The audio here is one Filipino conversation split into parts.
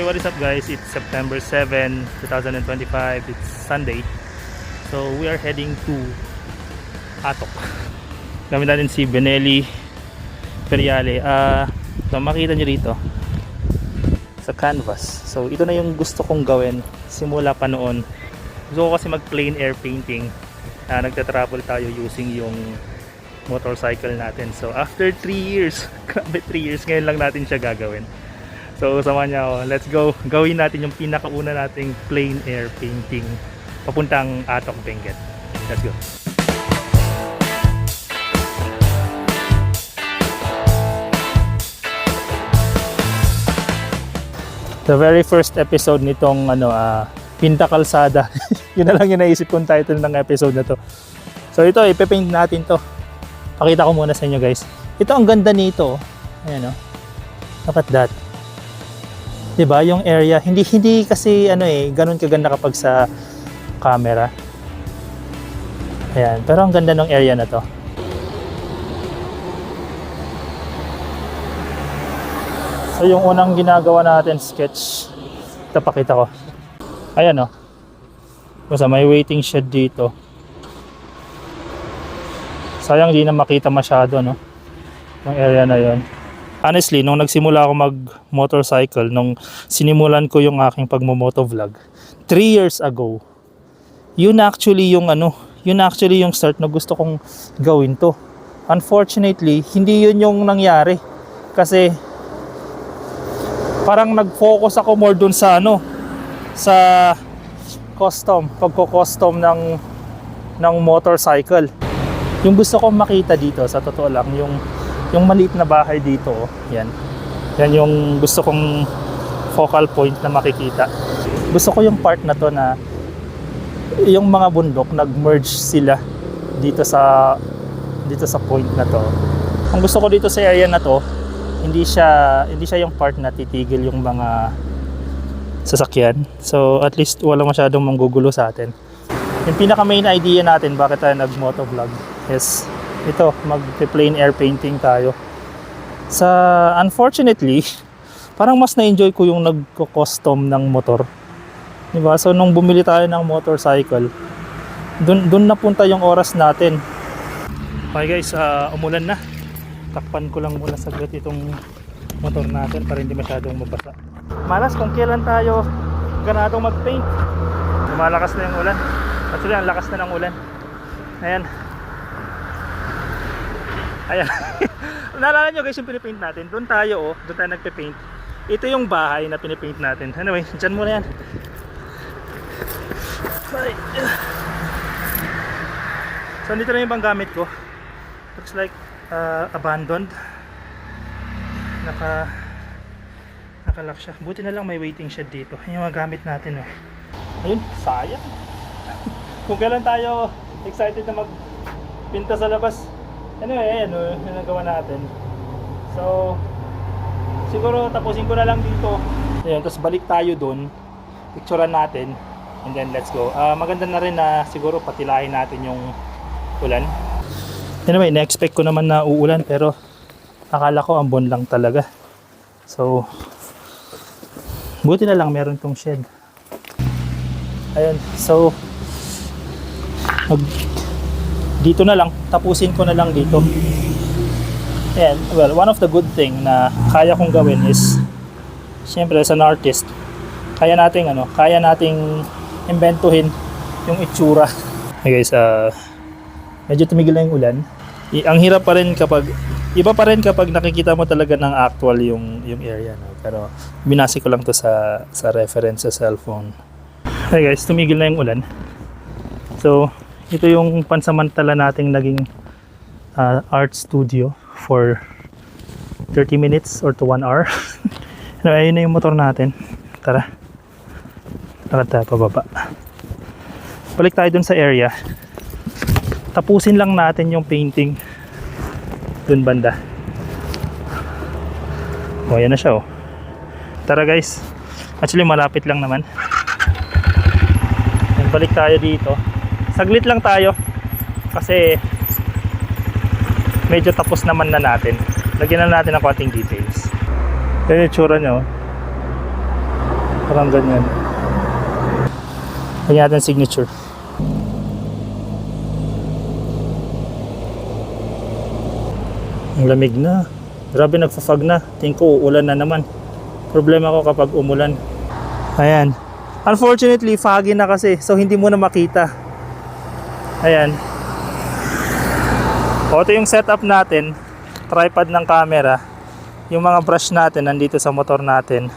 Okay, what is up guys? It's September 7, 2025. It's Sunday. So we are heading to Atok. Gamit natin si Benelli Periale. Ah, so makita nyo rito sa canvas. So ito na yung gusto kong gawin simula pa noon. Gusto ko kasi mag plain air painting. Ah, nagta-travel tayo using yung motorcycle natin. So after 3 years, grabe 3 years ngayon lang natin siya gagawin. So sama niya ako. Let's go. Gawin natin yung pinakauna nating plain air painting papuntang Atok Benguet. Let's go. The very first episode nitong ano ah Pinta Kalsada. yun na lang yung naisip kong title ng episode na to. So ito, ipe-paint natin to. Pakita ko muna sa inyo guys. Ito ang ganda nito. Ayan oh. Look at that. 'Di ba? Yung area hindi hindi kasi ano eh ganun kaganda kapag sa camera. Ayan, pero ang ganda ng area na 'to. So yung unang ginagawa natin sketch, ito pakita ko. Ayan oh. Basta may waiting shed dito. Sayang di na makita masyado no. Yung area na 'yon honestly, nung nagsimula ako mag motorcycle, nung sinimulan ko yung aking pagmo-moto vlog, 3 years ago, yun actually yung ano, yun actually yung start na gusto kong gawin to. Unfortunately, hindi yun yung nangyari. Kasi, parang nag-focus ako more dun sa ano, sa custom, pagko-custom ng ng motorcycle. Yung gusto kong makita dito, sa totoo lang, yung yung maliit na bahay dito, yan. Yan yung gusto kong focal point na makikita. Gusto ko yung part na to na yung mga bundok nag-merge sila dito sa dito sa point na to. Ang gusto ko dito sa area na to, hindi siya hindi siya yung part na titigil yung mga sasakyan. So at least wala masyadong manggugulo sa atin. Yung pinaka main idea natin bakit tayo nag-moto vlog is ito, mag-plain air painting tayo. Sa unfortunately, parang mas na-enjoy ko yung nagko-custom ng motor. 'Di ba? So nung bumili tayo ng motorcycle, dun dun napunta yung oras natin. Okay guys, ah, umulan na. Takpan ko lang muna saglit itong motor natin para hindi masyadong mabasa. Malas kung kailan tayo ganadong mag-paint. Lumalakas na yung ulan. Actually, ang lakas na ng ulan. Ayan. Ayan. Naalala nyo guys yung pinipaint natin. Doon tayo oh. Doon tayo nagpe-paint. Ito yung bahay na pinipaint natin. Anyway, dyan muna yan. Bye. So, dito na yung bang gamit ko. Looks like uh, abandoned. Naka nakalock siya. Buti na lang may waiting shed dito. Yung mga gamit natin oh. Ayun, sayang. Kung kailan tayo excited na magpinta sa labas, Anyway, ayan o, yung nagawa natin. So, siguro tapusin ko na lang dito. Ayan, tapos balik tayo dun. Picturean natin. And then let's go. Ah, maganda na rin na siguro patilahin natin yung ulan. Anyway, na-expect ko naman na uulan pero akala ko ambon lang talaga. So, buti na lang meron tong shed. Ayun, so mag dito na lang, tapusin ko na lang dito. And, well, one of the good thing na kaya kong gawin is, siyempre, as an artist, kaya nating, ano, kaya nating imbentuhin yung itsura. Hey guys, uh, medyo tumigil na yung ulan. I- ang hirap pa rin kapag, iba pa rin kapag nakikita mo talaga ng actual yung, yung area. No? Pero, binasi ko lang to sa, sa reference sa cellphone. Hey guys, tumigil na yung ulan. So, ito yung pansamantala nating naging uh, art studio for 30 minutes or to 1 hour. ano, ayun na yung motor natin. Tara. Tara tayo pababa. Balik tayo dun sa area. Tapusin lang natin yung painting dun banda. O, ayan na siya oh. Tara guys. Actually malapit lang naman. Then, balik tayo dito saglit lang tayo kasi medyo tapos naman na natin lagyan na natin ng konting details yan yung tsura nyo Parang ganyan. Lagyan natin signature. Ang lamig na. Grabe nagfa-fog na. Tingin ko uulan na naman. Problema ko kapag umulan. Ayan. Unfortunately, foggy na kasi. So, hindi mo na makita. Ayan. O, ito yung setup natin. Tripod ng camera. Yung mga brush natin nandito sa motor natin.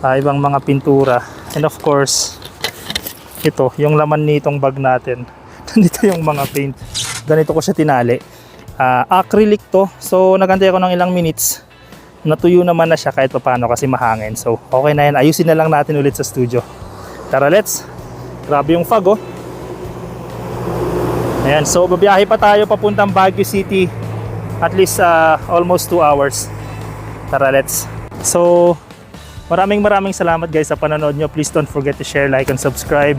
Ah, ibang mga pintura. And of course, ito, yung laman nitong bag natin. Nandito yung mga paint. Ganito ko siya tinali. Ah, acrylic to. So, nagantay ako ng ilang minutes. Natuyo naman na siya kahit pa paano kasi mahangin. So, okay na yan. Ayusin na lang natin ulit sa studio. Tara, let's. Grabe yung fog, oh. Ayan, so babiyahe pa tayo papuntang Baguio City. At least ah, almost 2 hours. Tara, let's. So, maraming maraming salamat guys sa panonood nyo. Please don't forget to share, like, and subscribe.